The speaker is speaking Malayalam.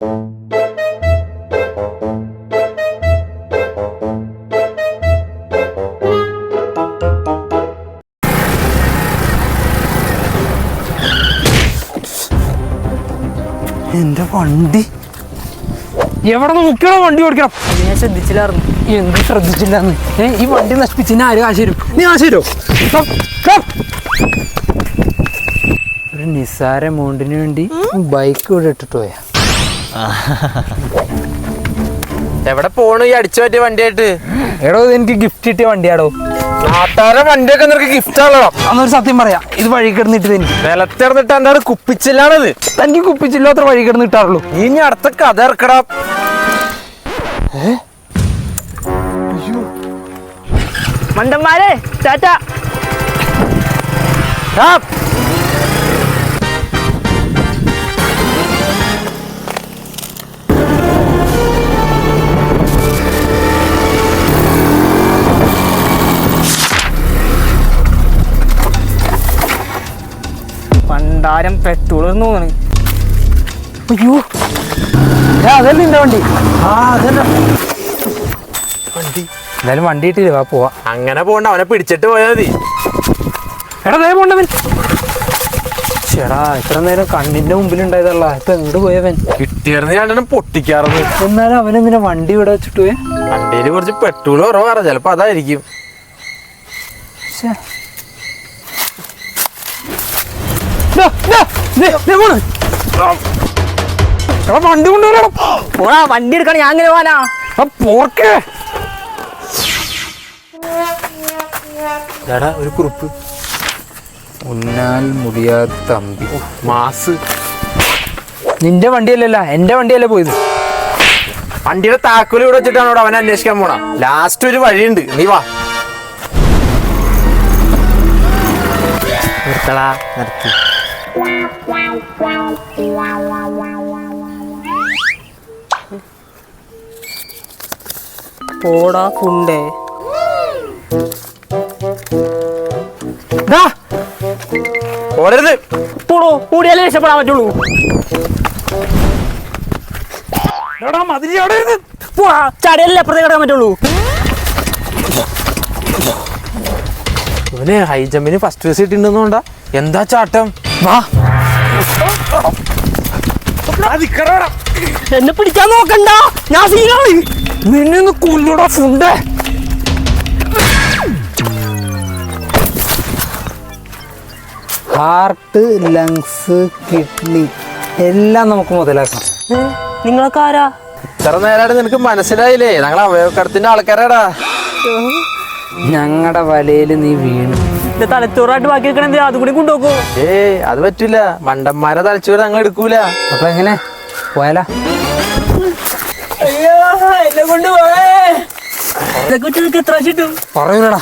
എന്റെ വണ്ടി. എവിടെ നോക്കിയാണോ വണ്ടി ഓടിക്കണം? ഞാൻ ശ്രദ്ധിച്ചില്ലായിരുന്നു. എന്ത് ശ്രദ്ധിച്ചില്ലാന്ന്. ഏ ഈ വണ്ടി നശിപ്പിച്ച് ആര് കാശ് തരും? നീ കാശ് തരുമോ. ഒരു നിസ്സാര എമൗണ്ടിന് വേണ്ടി ബൈക്ക് ഇവിടെ ഇട്ടിട്ട് പോയാ. എവിടെ പോണു ഈ അടിച്ചു പറ്റിയ വണ്ടിയായിട്ട്? എടോ ഇത് എനിക്ക് ഗിഫ്റ്റ് കിട്ടിയ വണ്ടിയാടോ. നാട്ടാരെ വണ്ടിയൊക്കെ നിനക്ക് ഗിഫ്റ്റ് ആണല്ലോ. അന്നൊരു സത്യം പറയാ ഇത് വഴി കിടന്നിട്ട് എനിക്ക്. നിലത്തിറന്നിട്ട് എന്താണ് കുപ്പിച്ചില്ലാണത്. തനിക്ക് കുപ്പിച്ചില്ലാത്ര വഴി കിടന്ന് കിട്ടാറുള്ളൂ നീ ഇനി അടുത്ത കഥ ഇറക്കടാ. മണ്ടന്മാരെ ടാറ്റ. പണ്ടാരം പെട്രോൾ തോന്നുന്നു. അയ്യോ. ഏ, അതല്ലേ നിന്റെ വണ്ടി? ആ വണ്ടി. എന്തായാലും വണ്ടി ഇട്ടില്ല വാ പോവാ. അങ്ങനെ പോണ്ട അവനെ പിടിച്ചിട്ട് പോയാ മതി. എടാ ദേ പോണ്ടവൻ ചേടാ ഇത്ര നേരം കണ്ണിന്റെ മുമ്പിൽ ഉണ്ടായതല്ല ഇപ്പൊ എങ്ങോട്ട് പോയവൻ കിട്ടിയിരുന്ന രണ്ടെണ്ണം പൊട്ടിക്കാറുണ്ട് എന്നാലും അവൻ എന്തിനാ വണ്ടി ഇവിടെ വെച്ചിട്ട് പോയെ? വണ്ടിയിൽ കുറച്ച് പെട്രോൾ കുറവാറ ചിലപ്പോ അതായിരിക്കും. ശ്ശേ. ദാ, ദാ, ദേ, ദേ പോണ്. എടാ വണ്ടി കൊണ്ടുവരണം പോടാ വണ്ടി എടുക്കണം ഞാൻ അങ്ങനെ പോവാനാ. പോർക്കേ. എടാ ഒരു കുറിപ്പ്. ഉന്നാൽ മുടിയാത്ത തമ്പി. മാസ്. നിന്റെ വണ്ടിയല്ലല്ല എന്റെ വണ്ടിയല്ലേ പോയത്? വണ്ടിയുടെ താക്കോൽ ഇവിടെ വെച്ചിട്ടാണ് ഇവിടെ അവനെ അന്വേഷിക്കാൻ പോണ. ലാസ്റ്റ് ഒരു വഴിയുണ്ട്. നീ വാ. നിർത്തടാ നിർത്തി. പോടാ കുണ്ടേ. ഓടരുത് പോടോ കൂടിയാലേ രക്ഷപ്പെടാൻ പറ്റുള്ളൂ. എടാ മതിരി ഓടരുത് പോടാ ചടയല്ലേ അപ്പുറത്തേക്ക് കിടക്കാൻ പറ്റുള്ളൂ. ഇവന് ഹൈ ജമ്പിന് ഫസ്റ്റ് ഫേസ് കിട്ടിണ്ടെന്നുണ്ടാ എന്താ ചാട്ടം? എന്നെ പിടിക്കാൻ നോക്കണ്ട. ഞാൻ സീനാണ്. നിന്നെ ഒന്ന് കൊല്ലൂടാ ഫുണ്ടേ. ഹാർട്ട് ലങ്സ് കിഡ്നി എല്ലാം നമുക്ക് മുതലാക്കാം. നിങ്ങളൊക്കെ ആരാ? ഇത്ര നേരമായിട്ട് നിനക്ക് മനസ്സിലായില്ലേ? ഞങ്ങൾ അവയവക്കടത്തിന്റെ ആൾക്കാരാടാ. ഞങ്ങളുടെ വലയിൽ നീ വീണു. തലച്ചോറായിട്ട് ബാക്കി വെക്കണം അതും അതുകൂടി കൊണ്ടുപോക്കോ. ഏ അത് പറ്റൂല. മണ്ടന്മാരെ തലച്ചോറ് ഞങ്ങൾ എടുക്കൂല. അപ്പൊ എങ്ങനെ? പോയാലാ? എന്നെ കൊണ്ട് പോയേ ഇതൊക്കെ ഇത്ര കിട്ടും? പറയൂലടാ